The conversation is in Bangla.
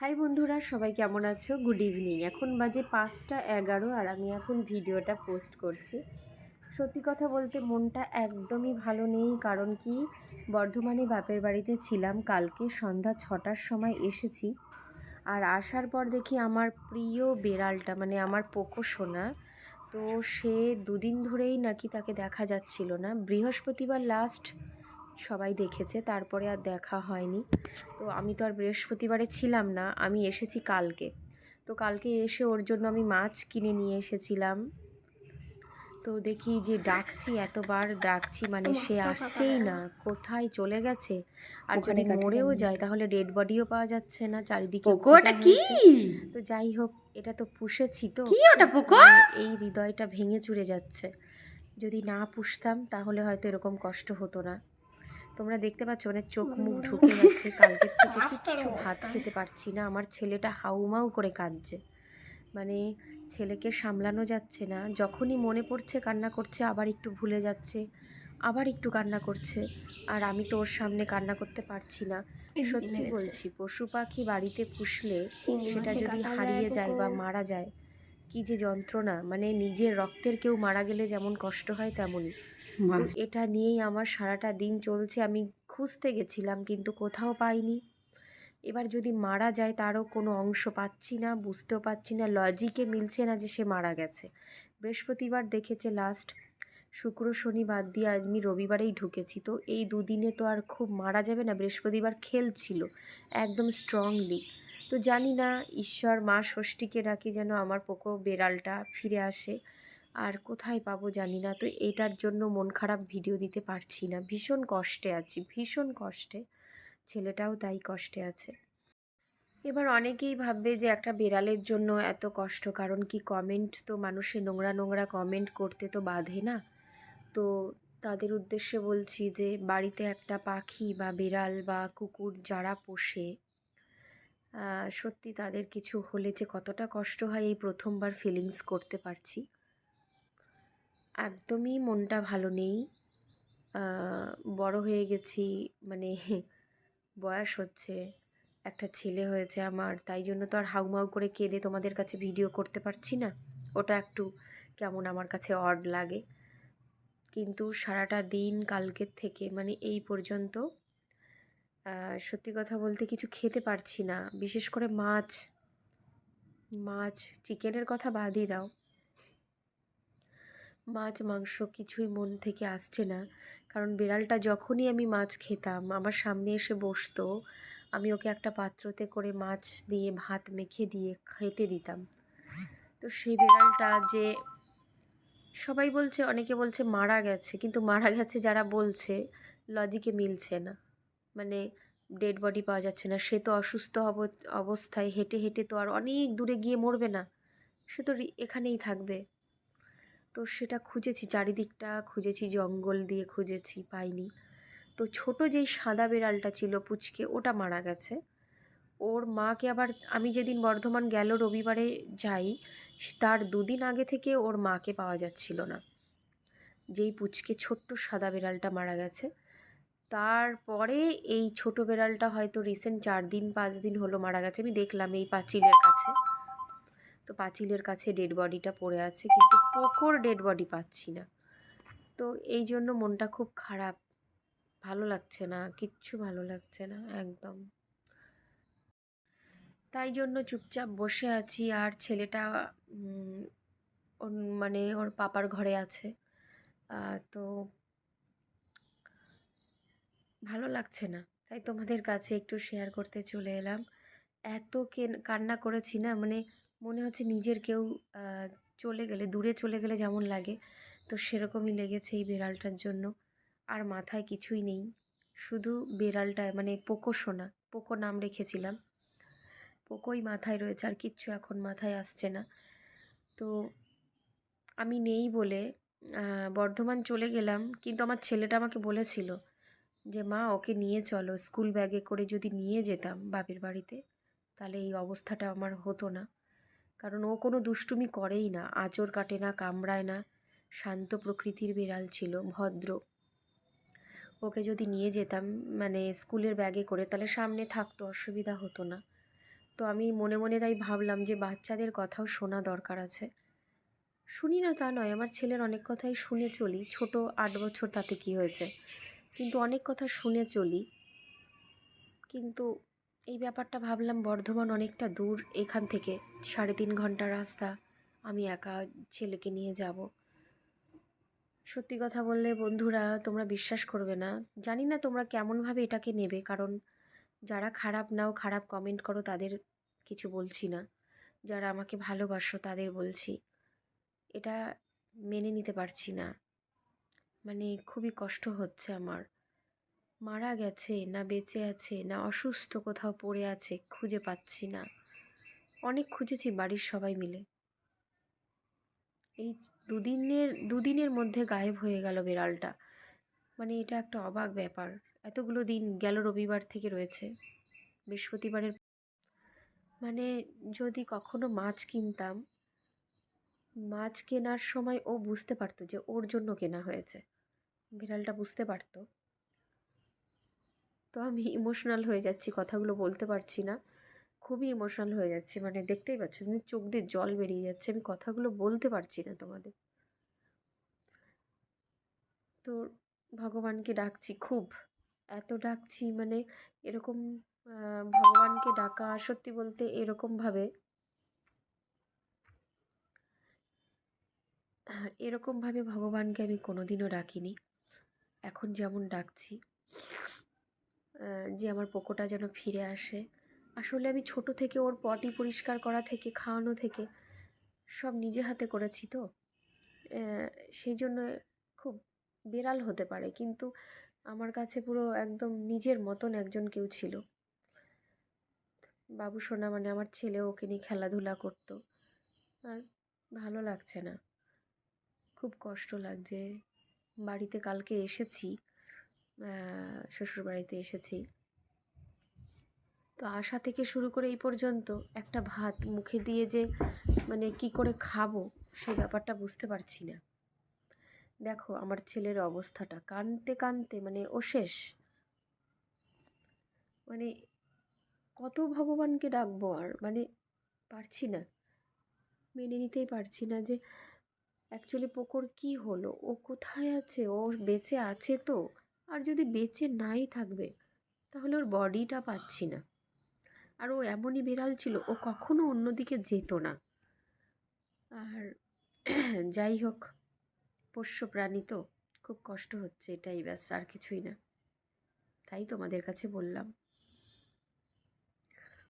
হাই বন্ধুরা, সবাই কেমন আছো? গুড ইভিনিং এখন বাজে পাঁচটা এগারো আর আমি এখন ভিডিওটা পোস্ট করছি। সত্যি কথা বলতে মনটা একদমই ভালো নেই, কারণ কি বর্ধমানে বাপের বাড়িতে ছিলাম, কালকে সন্ধ্যা ছটার সময় এসেছি। আর আসার পর দেখি আমার প্রিয় বেড়ালটা মানে আমার পোকো সোনা, তো সে দুদিন ধরেই নাকি তাকে দেখা যাচ্ছিল না। বৃহস্পতিবার লাস্ট সবাই দেখেছে তারপরে আর দেখা হয়নি। তো আমি তো আর বৃহস্পতিবারে ছিলাম না আমি এসেছি কালকে। তো কালকে এসে ওর জন্য আমি মাছ কিনে নিয়ে এসেছিলাম। তো দেখি যে ডাকছি এতবার ডাকছি মানে সে আসছেই না কোথায় চলে গেছে? আর যদি মরেও যায় তাহলে ডেড বডিও পাওয়া যাচ্ছে না চারিদিকে ওটা কি? তো যাই হোক এটা তো পুষেছি তো। কি ওটা পোকো মানে এই হৃদয়টা ভেঙে চুরে যাচ্ছে। যদি না পুষতাম তাহলে হয়তো এরকম কষ্ট হতো না। তোমরা দেখতে পাচ্ছ মানে চোখ মুখ ঢুকে যাচ্ছে কালকের থেকে কিচ্ছু ভাত খেতে পারছি না। আমার ছেলেটা হাউমাউ করে কাঁদছে। মানে ছেলেকে সামলানো যাচ্ছে না। যখনই মনে পড়ছে কান্না করছে আবার একটু ভুলে যাচ্ছে আবার একটু কান্না করছে। আর আমি তো ওর সামনে কান্না করতে পারছি না। সত্যি বলছি পশু পাখি বাড়িতে পুষলে সেটা যদি হারিয়ে যায় বা মারা যায় কি যে যন্ত্রণা। মানে নিজের রক্তের কেউ মারা গেলে যেমন কষ্ট হয় তেমনই। এটা নিয়েই আমার সারাটা দিন চলছে। আমি খুঁজতে গেছিলাম কিন্তু কোথাও পাইনি। এবার যদি মারা যায় তারও কোনো অংশ পাচ্ছি না, বুঝতেও পারছি না লজিকে মিলছে না যে সে মারা গেছে। বৃহস্পতিবার দেখেছে লাস্ট শুক্র, শনি বাদ দিয়ে আমি রবিবারেই ঢুকেছি। তো এই দুদিনে তো আর খুব মারা যাবে না, বৃহস্পতিবার খেলছিল একদম স্ট্রংলি তো জানি না, ঈশ্বর, মা, ষষ্ঠীকে ডাকি যেন আমার পোকো বেড়ালটা ফিরে আসে। আর কোথায় পাবো জানি না। তো এটার জন্য মন খারাপ ভিডিও দিতে পারছি না। ভীষণ কষ্টে আছি, ভীষণ কষ্টে। ছেলেটাও তাই কষ্টে আছে। এবার অনেকেই ভাববে যে একটা বেড়ালের জন্য এত কষ্ট, কারণ কি কমেন্ট তো মানুষের নোংরা নোংরা কমেন্ট করতে তো বাধে না? তো তাদের উদ্দেশ্যে বলছি যে বাড়িতে একটা পাখি বা বিড়াল বা কুকুর যারা পোষে সত্যি তাদের কিছু হলে যে কতটা কষ্ট হয় এই প্রথমবার ফিলিংস করতে পারছি। একদমই মনটা ভালো নেই। বড় হয়ে গেছি মানে বয়স হচ্ছে, একটা ছেলে হয়েছে আমার, তাই জন্য তো আর হাউমাউ করে কেঁদে তোমাদের কাছে ভিডিও করতে পারছি না। ওটা একটু কেমন আমার কাছে অড লাগে। কিন্তু সারাটা দিন কালকের থেকে মানে এই পর্যন্ত সত্যি কথা বলতে কিছু খেতে পারছি না। বিশেষ করে মাছ মাছ, চিকেনের কথা বাদই দাও। মাছ, মাংস কিছুই মন থেকে আসছে না। কারণ বিড়ালটা যখনই আমি মাছ খেতাম, আমার সামনে এসে বসতো, আমি ওকে একটা পাত্রতে করে মাছ দিয়ে ভাত মেখে দিয়ে খেতে দিতাম। তো সেই বিড়ালটা যে সবাই বলছে, অনেকে বলছে মারা গেছে, কিন্তু মারা গেছে যারা বলছে, লজিকে মিলছে না। মানে ডেড বডি পাওয়া যাচ্ছে না। সে তো অসুস্থ অব- অবস্থায় হেঁটে হেঁটে তো আর অনেক দূরে গিয়ে মরবে না। সে তো এখানেই থাকবে। তো সেটা খুঁজেছি, চারিদিকটা খুঁজেছি, জঙ্গল দিয়ে খুঁজেছি, পাইনি। তো ছোট যেই সাদা বিড়ালটা ছিল পুচকে, ওটা মারা গেছে। ওর মাকে আবার আমি যেদিন বর্ধমান গেল রবিবারে যাই তার দুদিন আগে থেকে ওর মাকে পাওয়া যাচ্ছিল না। যেই পুচকে ছোট্ট সাদা বিড়ালটা মারা গেছে, তারপরে এই ছোট বিড়ালটা হয়তো রিসেন্ট চার দিন, পাঁচ দিন হলো মারা গেছে। আমি দেখলাম এই পাঁচিলের কাছে। তো পাঁচিলের কাছে ডেড বডিটা পড়ে আছে, কিন্তু পোকোর ডেড বডি পাচ্ছি না। তো এই জন্য মনটা খুব খারাপ। ভালো লাগছে না, কিচ্ছু ভালো লাগছে না, একদম। তাই জন্য চুপচাপ বসে আছি, আর ছেলেটা মানে ওর পাপার ঘরে আছে। তো ভালো লাগছে না। তাই তোমাদের কাছে একটু শেয়ার করতে চলে এলাম। এত কেন- কান্না করেছি না মানে মনে হচ্ছে নিজের কেউ চলে গেলে, দূরে চলে গেলে যেমন লাগে, তো সেরকমই লেগেছে এই বিড়ালটার জন্য। আর মাথায় কিছুই নেই, শুধু বিড়ালটা মানে পোকো সোনা, পোকো নাম রেখেছিলাম। পোকোই মাথায় রয়েছে, আর কিচ্ছু এখন মাথায় আসছে না। তো আমি নেই বলে বর্ধমান চলে গেলাম, কিন্তু আমার ছেলেটা আমাকে বলেছিল যে, মা, ওকে নিয়ে চলো, স্কুল ব্যাগে করে যদি নিয়ে যেতাম বাপের বাড়িতে, তাহলে এই অবস্থাটা আমার হতো না। কারণ ও কোনো দুষ্টুমি করেই না, আঁচড় কাটে না, কামড়ায় না, শান্ত প্রকৃতির বিড়াল ছিল, ভদ্র। ওকে যদি নিয়ে যেতাম মানে স্কুলের ব্যাগে করে, তাহলে সামনে থাকতো, অসুবিধা হতো না। তো আমি মনে মনে তাই ভাবলাম যে বাচ্চাদের কথাও শোনা দরকার আছে। শুনি না তা নয়, আমার ছেলের অনেক কথাই শুনে চলি, ছোট আট বছর তাতে কি হয়েছে? কিন্তু অনেক কথা শুনে চলি। কিন্তু এই ব্যাপারটা ভাবলাম বর্ধমান অনেকটা দূর, এখান থেকে সাড়ে তিন ঘণ্টা রাস্তা। আমি একা ছেলেকে নিয়ে যাব। সত্যি কথা বললে বন্ধুরা, তোমরা বিশ্বাস করবে না। জানি না তোমরা কেমনভাবে এটাকে নেবে, কারণ যারা খারাপ নাও, খারাপ কমেন্ট করো, তাদের কিছু বলছি না। যারা আমাকে ভালোবাসো, তাদের বলছি। এটা মেনে নিতে পারছি না। মানে খুবই কষ্ট হচ্ছে আমার। মারা গেছে, না বেঁচে আছে, না অসুস্থ কোথাও পড়ে আছে, খুঁজে পাচ্ছি না। অনেক খুঁজেছি বাড়ির সবাই মিলে। এই দুদিনের দুদিনের মধ্যে গায়েব হয়ে গেল বিড়ালটা। মানে এটা একটা অবাক ব্যাপার। এতগুলো দিন গেল রবিবার থেকে রয়েছে। বৃহস্পতিবারের মানে যদি কখনো মাছ কিনতাম, মাছ কেনার সময় ও বুঝতে পারতো যে ওর জন্য কেনা হয়েছে। বিড়ালটা বুঝতে পারতো। তো আমি ইমোশনাল হয়ে যাচ্ছি, কথাগুলো বলতে পারছি না। খুবই ইমোশনাল হয়ে যাচ্ছি মানে দেখতেই পাচ্ছেন যে চোখ দিয়ে জল বেরিয়ে যাচ্ছে, আমি কথাগুলো বলতে পারছি না তোমাদের। তো ভগবানকে ডাকছি খুব, এত ডাকছি মানে এরকম ভগবানকে ডাকা সত্যি বলতে এরকমভাবে এরকমভাবে ভগবানকে আমি কোনোদিনও ডাকিনি। এখন যেমন ডাকছি যে আমার পোকোটা যেন ফিরে আসে। আসলে আমি ছোট থেকে ওর পটি পরিষ্কার করা থেকে, খাওয়ানো থেকে সব নিজে হাতে করেছি তো। সেই জন্য খুব বেড়াল হতে পারে, কিন্তু আমার কাছে পুরো একদম নিজের মতন একজন কেউ ছিল। বাবু সোনা মানে আমার ছেলে, ওকে নিয়ে খেলাধুলা করতো। আর ভালো লাগছে না। খুব কষ্ট লাগছে। বাড়িতে কালকে এসেছি। শ্বশুরবাড়িতে এসেছি। তো আসা থেকে শুরু করে এই পর্যন্ত একটা ভাত মুখে দিয়ে যে মানে কি করে খাব সেই ব্যাপারটা বুঝতে পারছি না। দেখো, আমার ছেলের অবস্থাটা, কানতে কানতে মানে ও শেষ। মানে কত ভগবানকে ডাকবো আর মানে পারছি না। মেনে নিতেই পারছি না যে অ্যাকচুয়ালি পোকোর কি হলো? ও কোথায় আছে? ও বেঁচে আছে তো? আর যদি বেঁচে নাই থাকবে, তাহলে ওর বডিটা পাচ্ছি না। আর ও এমনই বিড়াল ছিল, ও কখনো অন্যদিকে যেত না। আর যাই হোক, পোষ্য প্রাণী তো, খুব কষ্ট হচ্ছে এটাই ব্যাস, আর কিছুই না। তাই তোমাদের কাছে বললাম।